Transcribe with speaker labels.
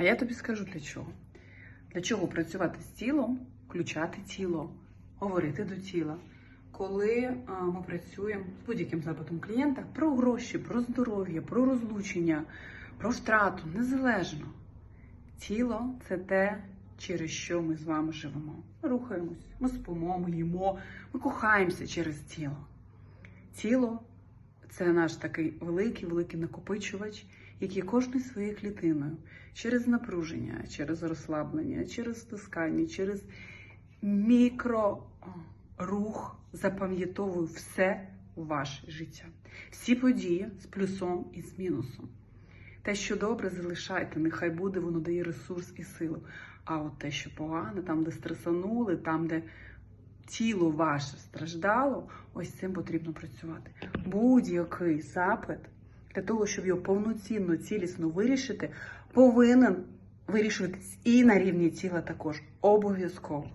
Speaker 1: А я тобі скажу для чого. Для чого працювати з тілом, включати тіло, говорити до тіла. Коли а, ми працюємо з будь-яким запитом клієнта про гроші, про здоров'я, про розлучення, про втрату, незалежно. Тіло це те, через що ми з вами живемо. Ми рухаємось, ми спимо, ми їмо, ми кохаємося через тіло. Тіло це наш такий великий, великий накопичувач, який кожною своєю клітиною через напруження, через розслаблення, через стискання, через мікрорух запам'ятовує все ваше життя. Всі події з плюсом і з мінусом. Те, що добре, залишайте, нехай буде, воно дає ресурс і силу. А от те, що погане, там, де стресанули, там, де тіло ваше страждало, ось цим потрібно працювати. Будь-який запит для того, щоб його повноцінно, цілісно вирішити, повинен вирішуватись і на рівні тіла також. Обов'язково.